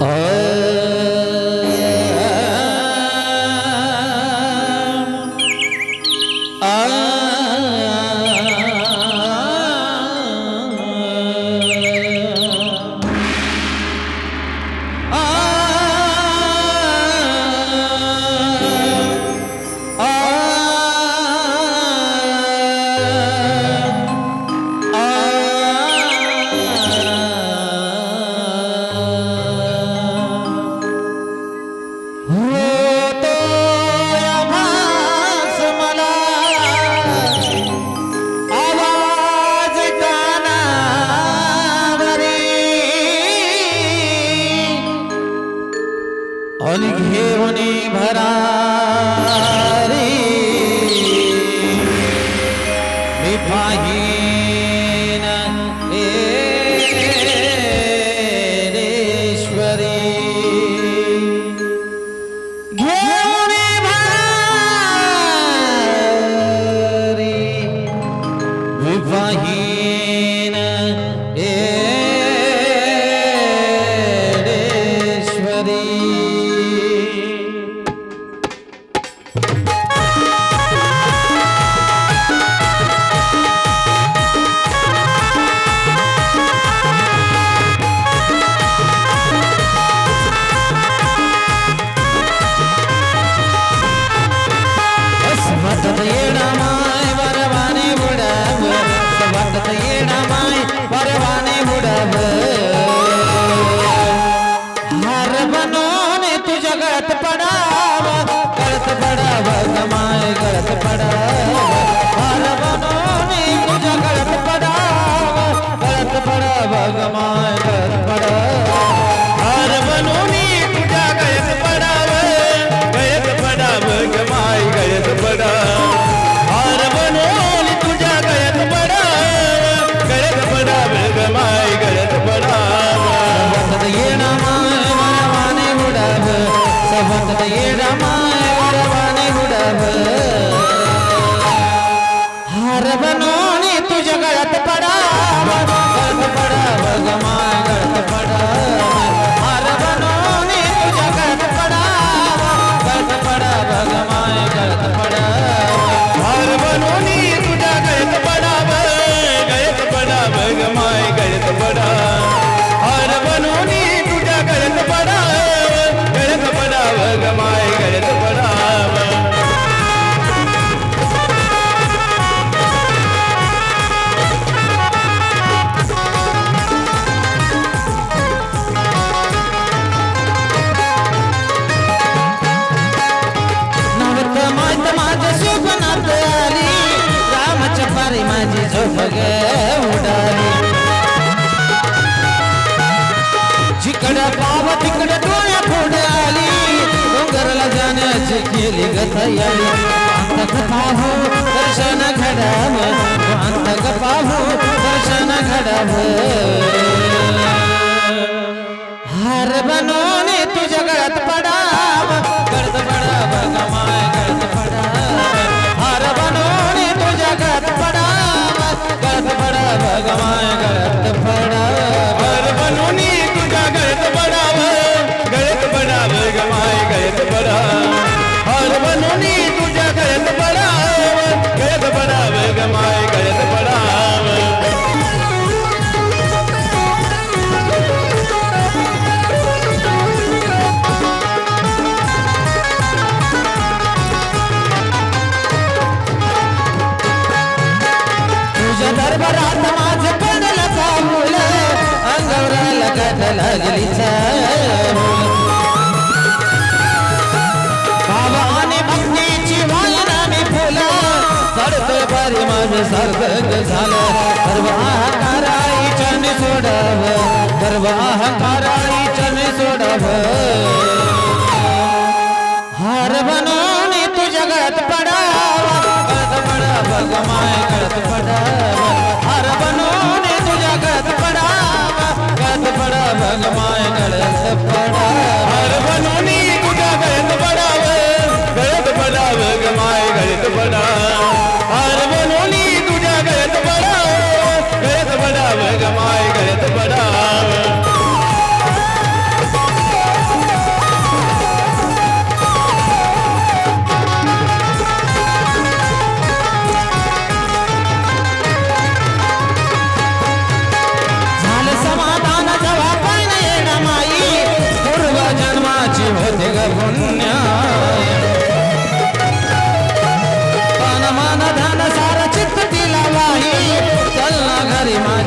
哎。Pai. সুন্নত পড়া राम हार बनवणे तुझ्या गळ्यात पडाव. पडाव गमा झमग उडाली पाव तिकडं डोळ्या फोड डोंगरला जाण्याची केली गथयाली. पाहू दर्शन घडाव पाहू दर्शन घडाव. हार बनवणे तुझ्या गळ्यात पड ભગવાન. वाटा लागली भावाने भक्तीची वाला मी फुला सरत बारी माझं झालं सर्व कराई चन कराई चन बनवणे तू पडावा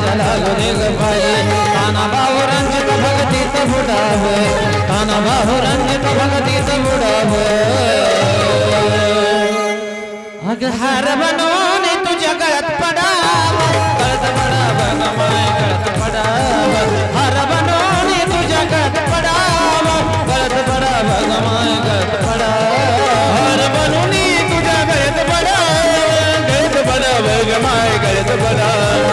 जलालु देख पाए ताना बाहु रंजित भक्ति सब उड़ावे तू जगत पड़ावे करत पड़ावे नमाय करत पड़ावे हर बनोने तू जगत पड़ावे करत पड़ावे नमाय करत पड़ावे हर बनोने तू जगत पड़ावे करत पड़ावे नमाय करत पड़ावे